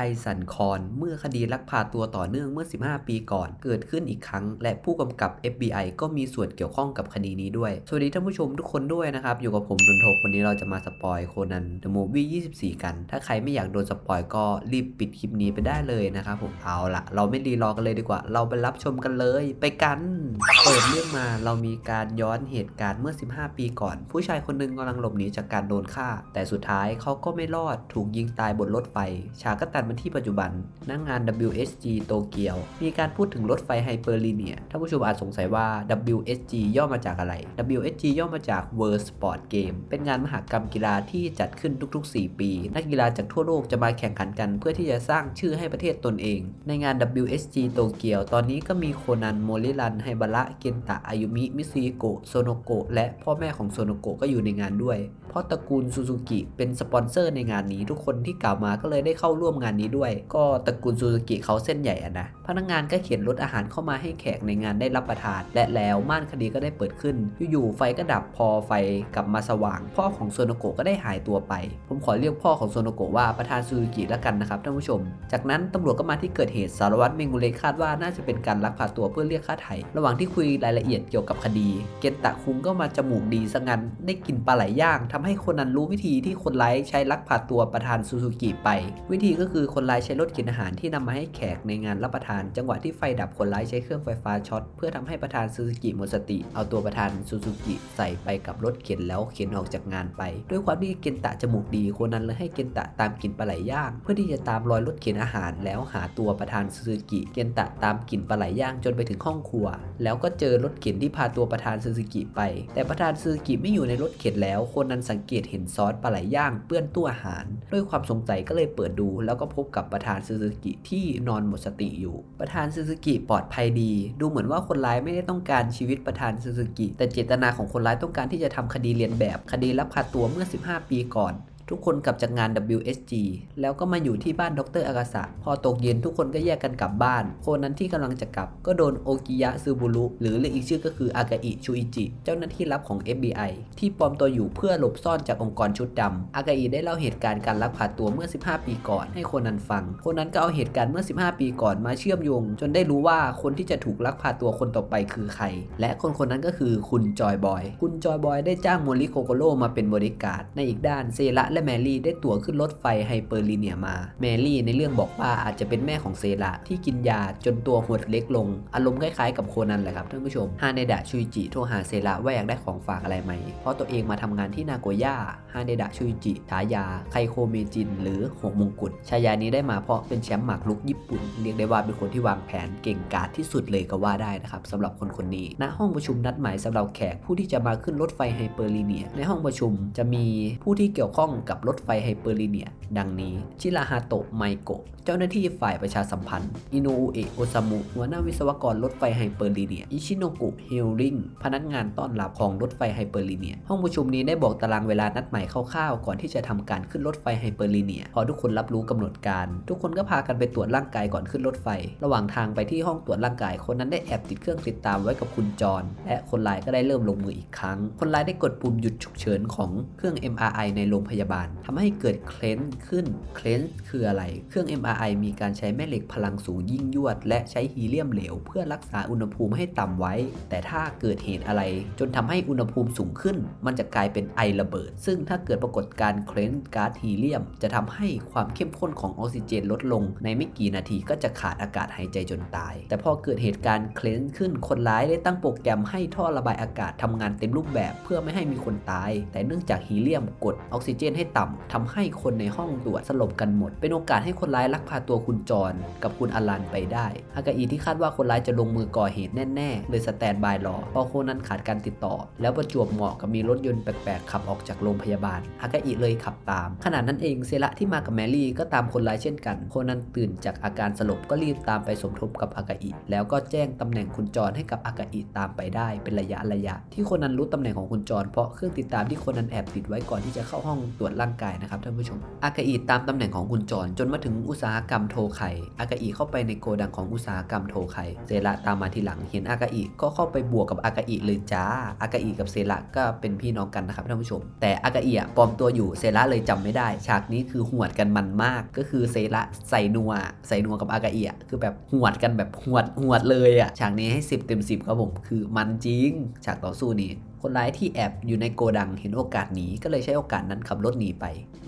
FBI สันคอน เมื่อคดีลักพาตัวต่อเนื่องเมื่อ 15 ปีก่อน เกิดขึ้นอีกครั้ง และผู้กำกับ FBI ก็มีส่วนเกี่ยวข้องกับคดีนี้ด้วย สวัสดีท่านผู้ชมทุกคนด้วยนะครับ อยู่กับผมดนทกวันนี้เราจะมาสปอยโคนัน The Movie 24 กัน ถ้าใครไม่อยากโดนสปอยก็รีบปิดคลิปนี้ไปได้เลยนะครับผมเอาละเราไม่รีรอกันเลยดีกว่า เราไปรับชมกันเลยไปกันเปิดเรื่องมาเรามีการย้อนเหตุการณ์เมื่อ 15 ปีก่อน ผู้ชายคนหนึ่งกำลังหลบหนีจากการโดนฆ่า แต่สุดท้ายเขาก็ไม่รอดถูกยิงตายบนรถไฟฉากก็ตัดมาที่ปัจจุบันนักงาน WSG โตเกียว มีการพูดถึงรถไฟไฮเปอร์ลีเนียท่านผู้ชมอาจสงสัยว่า WSG ย่อมาจากอะไร WSG ย่อมาจาก World Sport Game เป็นงานมหกรรมกีฬาที่จัดขึ้นทุกๆ 4 ปี นักกีฬาจากทั่วโลกจะมาแข่งขันกัน เพื่อที่จะสร้างชื่อให้ประเทศตนเอง ในงาน WSG โตเกียว ตอนนี้ก็มีโคนัน โมริรัน ไฮบาระ เกนตะอายุมิ มิซุโกะ โซโนโกะ และพ่อแม่ของโซโนโกะก็อยู่ในงานด้วย เพราะตระกูลซูซูกิเป็นสปอนเซอร์ในงานนี้ ทุกคนที่กล่าวมาก็เลยได้เข้าร่วมงานนี้ด้วย ก็ตระกูลซูซูกิเขาเส้นใหญ่อะนะพนักงานก็เขียนรถอาหารเข้ามาให้แขกในงานได้รับประทาน และแล้วม่านคดีก็ได้เปิดขึ้น อยู่ๆไฟก็ดับพอไฟกลับมาสว่าง พ่อของโซโนโกะก็ได้หายตัวไป ผมขอเรียกพ่อของโซโนโกะว่าประธานซูซูกิแล้วกันนะครับท่านผู้ชม จากนั้นตำรวจก็มาที่เกิดเหตุสารวัตรเมงูเลคาดว่าน่าจะเป็นการลักพาตัวเพื่อเรียกค่าไถ่ระหว่างที่คุยรายละเอียดเกี่ยวกับคดี เกนตะคุงก็มาจมูกดีซะงั้นได้กลินปลาไหลย่างทำให้คนนั้นรู้วิธีที่คนร้ายใช้ลักพาตัวประธานซูซูกิไป วิธีก็คือคนร้ายใช้รถเข็นอาหารที่นำมาให้แขกในงานรับประทาน จังหวะที่ไฟดับคนร้ายใช้เครื่องไฟฟ้าช็อตเพื่อทำให้ประธานซูซูกิหมดสติ เอาตัวประธานซูซูกิใส่ไปกับรถเข็นแล้วเข็นออกจากงานไป ด้วยความที่เกนตะจมูกดีคนนั้นเลยให้เกนตะตามกลิ่นปลาไหลย่าง เพื่อที่จะตามรอยรถเข็นอาหาร แล้วหาตัวประธานซูซูกิเกนตะตามกลิ่นปลาไหลย่างจนไปถึงห้องครัว แล้วก็เจอรถเข็นที่พาตัวประธานซูซูกิไป แต่ประธานซูซูกิไม่อยู่ในรถเข็นแล้วคนนั้นสังเกตเห็นซอสปลาไหลย่างเปื้อนตู้อาหาร ด้วยความสงสัยก็เลยเปิดดู แล้วก็พบกับประธานซูซูกิที่นอนหมดสติอยู่ ประธานซูซูกิปลอดภัยดี ดูเหมือนว่าคนร้ายไม่ได้ต้องการชีวิตประธานซูซูกิแต่เจตนาของคนร้ายต้องการที่จะทำคดีเลียนแบบคดีลักพาตัวเมื่อ 15 ปีก่อน ทุกคนกลับจากงาน WSG แล้วก็มาอยู่ที่บ้านดรอากาสะ พอตกเย็นทุกคนก็แยกกันกลับบ้าน คนนั้นที่กำลังจะกลับ ก็โดนโอกิยะซูบุรุหรือเรียกอีกชื่อก็คืออากาอิชูอิจิ เจ้าหน้าที่ลับของ FBI ที่ปลอมตัวอยู่เพื่อหลบซ่อนจากองค์กรชุดดำอากาอิได้เล่าเหตุการณ์การลักพาตัวเมื่อ 15 ปีก่อนให้คนนั้นฟัง คนนั้นก็เอาเหตุการณ์เมื่อ 15 ปีก่อนมาเชื่อมโยง จนได้รู้ว่าคนที่จะถูกลักพาตัวคนต่อไปคือใคร และคนคนนั้นก็คือคุณจอยบอย คุณจอยบอยได้จ้างโมริโคโกโร่มาเป็นบริการในอีกด้านเซระและแมรี่ได้ตั๋วขึ้นรถไฟไฮเปอร์ลีเนียมา แมรี่ในเรื่องบอกว่าอาจจะเป็นแม่ของเซระที่กินยาจนตัวหดเล็กลง อารมณ์คล้ายๆกับโคนันแหละครับท่านผู้ชม ฮาเนดะชุยจิโทรหาเซระว่าอยากได้ของฝากอะไรไหม เพราะตัวเองมาทำงานที่นาโกย่า ฮาเนดะชุยจิฉายาไคโคเมจิน หรือหกมงกุฎฉายานี้ได้มาเพราะเป็นแชมป์หมากรุกญี่ปุ่น เรียกได้ว่าเป็นคนที่วางแผนเก่งกาจที่สุดเลยก็ว่าได้นะครับสำหรับคนคนนี้ ณ ห้องประชุมนัดหมายสำหรับแขกผู้ที่จะมาขึ้นรถไฟไฮเปอร์ลีเนีย ในห้องประชุมจะมีผู้ที่เกี่ยวข้องกับรถไฟไฮเปอร์ลีเนีย ดังนี้ ชิราฮาโตะ ไมโกะ เจ้าหน้าที่ฝ่ายประชาสัมพันธ์ อินอุเอะโอซามุ หัวหน้าวิศวกรรถไฟไฮเปอร์ลีเนีย อิชิโนกุ เฮลริง พนักงานต้อนรับของรถไฟไฮเปอร์ลีเนีย ห้องประชุมนี้ได้บอกตารางเวลานัดหมายคร่าวๆ ก่อนที่จะทำการขึ้นรถไฟไฮเปอร์ลีเนีย พอทุกคนรับรู้กำหนดการ ทุกคนก็พากันไปตรวจร่างกายก่อนขึ้นรถไฟ ระหว่างทางไปที่ห้องตรวจร่างกาย คนนั้นได้แอบติดเครื่องติดตามไว้กับคุณจรและคนร้ายก็ได้เริ่มลงมืออีกครั้ง คนร้ายได้กดปุ่มหยุดฉุกเฉินของเครื่อง MRI ในโรงพยาบาลทำให้เกิดเคลนขึ้น เคลนคืออะไร เครื่อง MRI มีการใช้แม่เหล็กพลังสูงยิ่งยวด และใช้ฮีเลียมเหลว เพื่อรักษาอุณหภูมิให้ต่ำไว้ แต่ถ้าเกิดเหตุอะไร จนทำให้อุณหภูมิสูงขึ้น มันจะกลายเป็นไอระเบิด ซึ่งถ้าเกิดปรากฏการเคลนก๊าซฮีเลียม จะทำให้ความเข้มข้นของออกซิเจนลดลง ในไม่กี่นาทีก็จะขาดอากาศหายใจจนตาย แต่พอเกิดเหตุการณ์เคลนขึ้น คนร้ายได้ตั้งโปรแกรมให้ท่อระบายอากาศทำงานเต็มรูปแบบ เพื่อไม่ให้มีคนตาย แต่เนื่องจากฮีเลียมกดออกซิเจนให้ต่ำทำให้คนในห้องตรวจสลบกันหมด เป็นโอกาสให้คนร้ายลักพาตัวคุณจรกับคุณอลันไปได้ฮากาอีที่คาดว่าคนร้ายจะลงมือก่อเหตุแน่ๆ เลยสแตนบายรอพอโคนันขาดการติดต่อ แล้วประจวบเหมาะกับมีรถยนต์แปลกๆขับออกจากโรงพยาบาลฮากาอีเลยขับตาม ขณะนั้นเองเซระที่มากับแมรี่ก็ตามคนร้ายเช่นกัน โคนันตื่นจากอาการสลบก็รีบตามไปสมทบกับอากาอิแล้วก็แจ้งตำแหน่งคุณจรให้กับอากาอิตามไปได้เป็นระยะระยะ ที่โคนันรู้ตำแหน่งของคุณจรเพราะเครื่องติดตามที่โคนันแอบติดไว้ก่อนที่จะเข้าห้องตรวจจร่างกายนะครับท่านผู้ชม อากาอิตามตำแหน่งของคุณจร จนมาถึงอุตสาหกรรมโทไคอากาอิเข้าไปในโกดังของอุตสาหกรรมโทไคเซระตามมาทีหลังเห็นอากาอิก็เข้าไปบวกกับอากาอิเลยจ้า อากาอิกับเซระก็เป็นพี่น้องกันนะครับท่านผู้ชม แต่อากาอิอะปลอมตัวอยู่เซระเลยจำไม่ได้ ฉากนี้คือหวดกันมันมากก็คือเซระใส่นัวใส่นัวกับอากาอิอะคือแบบหวดกันแบบหวดหวดเลยอะฉากนี้ให้ 10เต็ม10ครับผมคือมันจริง ฉากต่อสู้นี้ คนร้ายที่แอบอยู่ในโกดังเห็นโอกาสหนีก็เลยใช้โอกาสนั้นขับรถหนีไป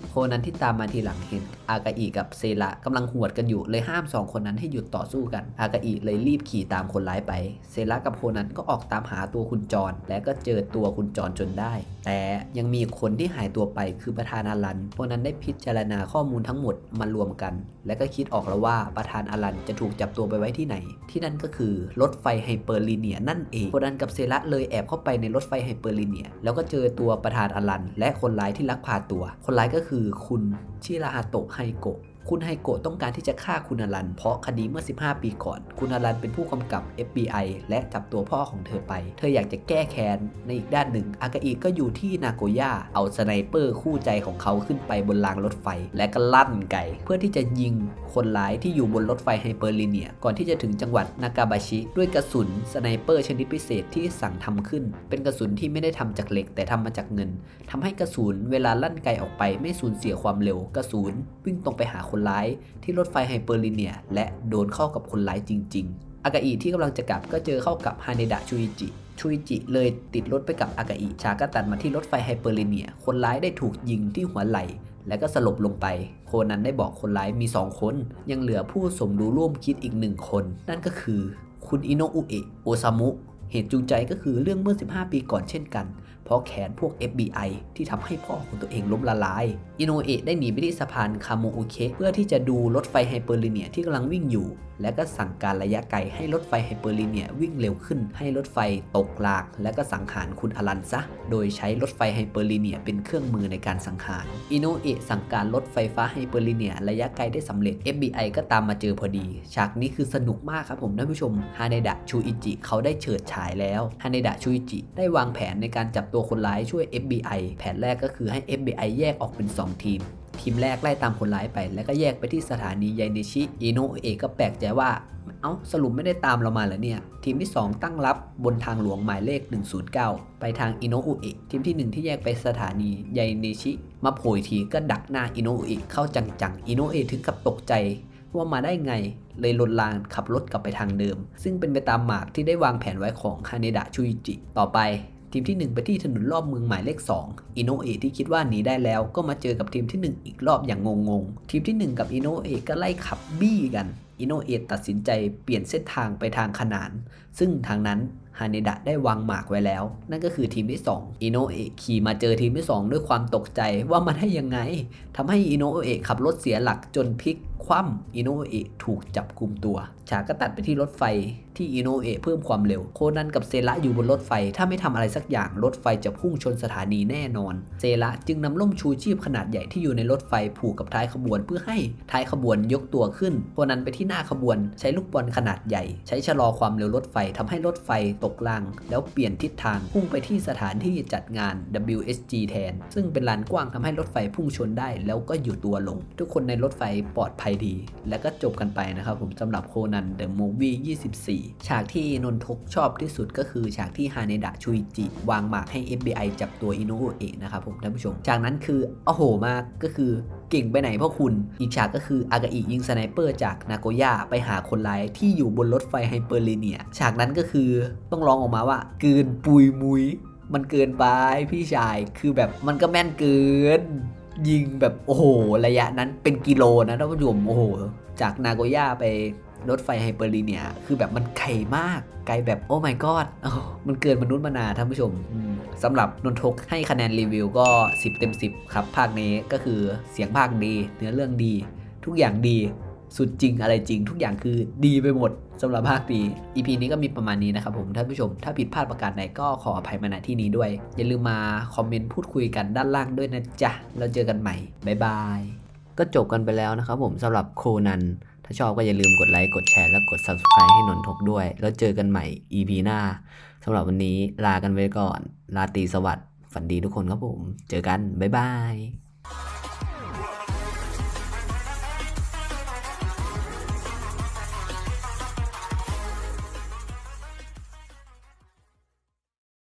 โคนันที่ตามมาทีหลังเห็น อากาอิกับเซระกำลังหวดกันอยู่เลยห้ามสองคนนั้นให้หยุดต่อสู้กัน อากาอิเลยรีบขี่ตามคนร้ายไป เซระกับโคนันก็ออกตามหาตัวคุณจร และก็เจอตัวคุณจรจนได้ แต่ยังมีคนที่หายตัวไปคือประธานอลันโคนันได้พิจารณาข้อมูลทั้งหมดมารวมกัน และก็คิดออกแล้วว่าประธานอลันจะถูกจับตัวไปไว้ที่ไหน ที่นั่นก็คือรถไฟไฮเปอร์ลีเนียนั่นเองโคนันกับเซระเลยแอบเข้าไปในรถไฟไฮเปอร์ลิเนีย แล้วก็เจอตัวประธานอลัน และคนร้ายที่ลักพาตัว คนร้ายก็คือคุณชิราฮาโตะไฮโกะ คุณไฮโกะต้องการที่จะฆ่าคุณอลัน เพราะคดีเมื่อ 15 ปีก่อน คุณอลันเป็นผู้กำกับ FBI และจับตัวพ่อของเธอไป เธออยากจะแก้แค้น ในอีกด้านหนึ่ง อากาอิก็อยู่ที่นาโกย่า เอาสไนเปอร์คู่ใจของเขาขึ้นไปบนรางรถไฟ และก็ลั่นไกเพื่อที่จะยิงคนร้ายที่อยู่บนรถไฟไฮเปอร์ลีเนีย ก่อนที่จะถึงจังหวัดนากาบาชิ ด้วยกระสุนสไนเปอร์ชนิดพิเศษที่สั่งทำขึ้น เป็นกระสุนที่ไม่ได้ทำจากเหล็กแต่ทำมาจากเงินทำให้กระสุนเวลาลั่นไกออกไปไม่สูญเสียความเร็ว กระสุนวิ่งตรงไปหาคนร้ายที่รถไฟไฮเปอร์ลีเนียและโดนเข้ากับคนร้ายจริง ๆ อากาอิที่กำลังจะกลับก็เจอเข้ากับฮาเนดะชูอิจิชูอิจิเลยติดรถไปกับอากาอิฉากก็ตัดมาที่รถไฟไฮเปอร์ลีเนีย คนร้ายได้ถูกยิงที่หัวไหล่และก็สลบลงไป โคนันได้บอกคนร้ายมี 2 คน ยังเหลือผู้สมรู้ร่วมคิดอีกหนึ่งคน นั่นก็คือ คุณอิโนอุเอะโอซามุ เหตุจูงใจก็คือเรื่องเมื่อ 15 ปีก่อนเช่นกัน เพราะแขนพวก FBI ที่ทำให้พ่อของตัวเองล้มละลาย อิโนเอะได้หนีไปที่สะพานคาโมอุเคเพื่อที่จะดูรถไฟไฮเปอร์ลีเนียที่กำลังวิ่งอยู่ และก็สั่งการระยะไกลให้รถไฟไฮเปอร์ลีเนียวิ่งเร็วขึ้น ให้รถไฟตกลาก และก็สังหารคุณอลันซะ โดยใช้รถไฟไฮเปอร์ลีเนียเป็นเครื่องมือในการสังหาร อิโนเอะสั่งการรถไฟฟ้าไฮเปอร์ลีเนียระยะไกลได้สำเร็จ FBI ก็ตามมาเจอพอดี ฉากนี้คือสนุกมากครับผมท่านผู้ชม ฮาเนดะชูอิจิเขาได้เฉิดฉายแล้ว ฮาเนดะชูอิจิได้วางแผนในการจับตัวคนร้ายช่วย FBI แผนแรกก็คือให้ FBI แยกออกเป็น 2 ทีม ทีมแรกไล่ตามคนร้ายไป แล้วก็แยกไปที่สถานีไยเนชิอิโนเอก็แปลกใจว่า เอ้าสรุปไม่ได้ตามเรามาเหรอเนี่ย ทีมที่ 2 ตั้งรับบนทางหลวงหมายเลข 109 ไปทางอิโนอุเอะทีมที่ 1 ที่แยกไปสถานีไยเนชิ มาโผล่ทีก็ดักหน้าอิโนอุเอะเข้าจังๆอิโนเอะถึงกับตกใจว่ามาได้ไงเลยลนลานขับรถกลับไปทางเดิม ซึ่งเป็นไปตามหมากที่ได้วางแผนไว้ของฮาเนดะชูอิจิ ต่อไป ทีมที่ 1 ไปที่ถนนรอบเมืองหมายเลข 2 อิโนเอะที่คิดว่าหนีได้แล้วก็มาเจอกับทีมที่ 1 อีกรอบอย่างงงๆ ทีมที่ 1 กับอิโนเอะก็ไล่ขับบี้กัน อิโนเอะตัดสินใจเปลี่ยนเส้นทางไปทางขนาน ซึ่งทางนั้น ฮาเนดะได้วางหมากไว้แล้ว นั่นก็คือทีมที่ 2 อิโนเอะขี่มาเจอทีมที่ 2 ด้วยความตกใจว่ามันให้ยังไงทำให้อิโนเอะขับรถเสียหลักจนพลิกคว่ำอิโนเอะถูกจับกลุ่มตัว ฉากก็ตัดไปที่รถไฟที่อิโนเอะเพิ่มความเร็ว โคนันกับเซระอยู่บนรถไฟ ถ้าไม่ทำอะไรสักอย่างรถไฟจะพุ่งชนสถานีแน่นอน เซระจึงนำล่มชูชีพขนาดใหญ่ที่อยู่ในรถไฟผูกกับท้ายขบวน เพื่อให้ท้ายขบวนยกตัวขึ้น โคนันไปที่หน้าขบวน ใช้ลูกบอลขนาดใหญ่ ใช้ชะลอความเร็วรถไฟทำให้รถไฟตกราง แล้วเปลี่ยนทิศทางพุ่งไปที่สถานที่จัดงาน WSG แทน ซึ่งเป็นลานกว้างทำให้รถไฟพุ่งชนได้ แล้วก็อยู่ตัวลง ทุกคนในรถไฟปลอดภัยดี และก็จบกันไปนะครับผมสำหรับโคนัน The Movie 24 ฉากที่นนทกชอบที่สุดก็คือฉากที่ฮาเนดะชุยจิ วางหมากให้ FBI จับตัวอิโนเอะนะครับผมท่านผู้ชม จากนั้นคือโอ้โหมากก็คือ เก่งไปไหนพ่อคุณ อีกฉากก็คืออากาอิยิงสไนเปอร์จากนาโกย่าไปหาคนร้ายที่อยู่บนรถไฟไฮเปอร์ลีเนีย ฉากนั้นก็คือต้องร้องออกมาว่าเกินปุยมุย มันเกินไปพี่ชายคือแบบมันก็แม่นเกินยิงแบบโอ้โห ระยะนั้นเป็นกิโลนะท่านผู้ชมโอ้โห จากนาโกย่าไป รถไฟไฮเปอร์ลีเนียคือแบบมันไกลมาก ไกลแบบโอ้ my god อ้าวมันเกินมนุษย์มานาท่านผู้ชมอืมสำหรับนนทกให้คะแนนรีวิวก็ 10 เต็ม 10 ครับ ภาคนี้ก็คือเสียงภาคดี เนื้อเรื่องดี ทุกอย่างดีสุดจริงอะไรจริงทุกอย่างคือดีไปหมดสำหรับภาคดี EP นี้ก็มีประมาณนี้นะครับผมท่านผู้ชม ถ้าผิดพลาดประการใดก็ขออภัยมาณที่นี้ด้วย อย่าลืมมาคอมเมนต์พูดคุยกันด้านล่างด้วยนะจ๊ะ เราเจอกันใหม่ บ๊ายบาย ก็จบกันไปแล้วนะครับผมสำหรับโคนัน ถ้าชอบก็อย่าลืมกดไลค์ กดแชร์ และกด Subscribe ให้นนทกด้วย แล้วเจอกันใหม่ EP หน้าสำหรับวันนี้ลากันไปก่อน ลาตีสวัสดิ์ฝันดีทุกคนครับผม เจอกัน บ๊ายบาย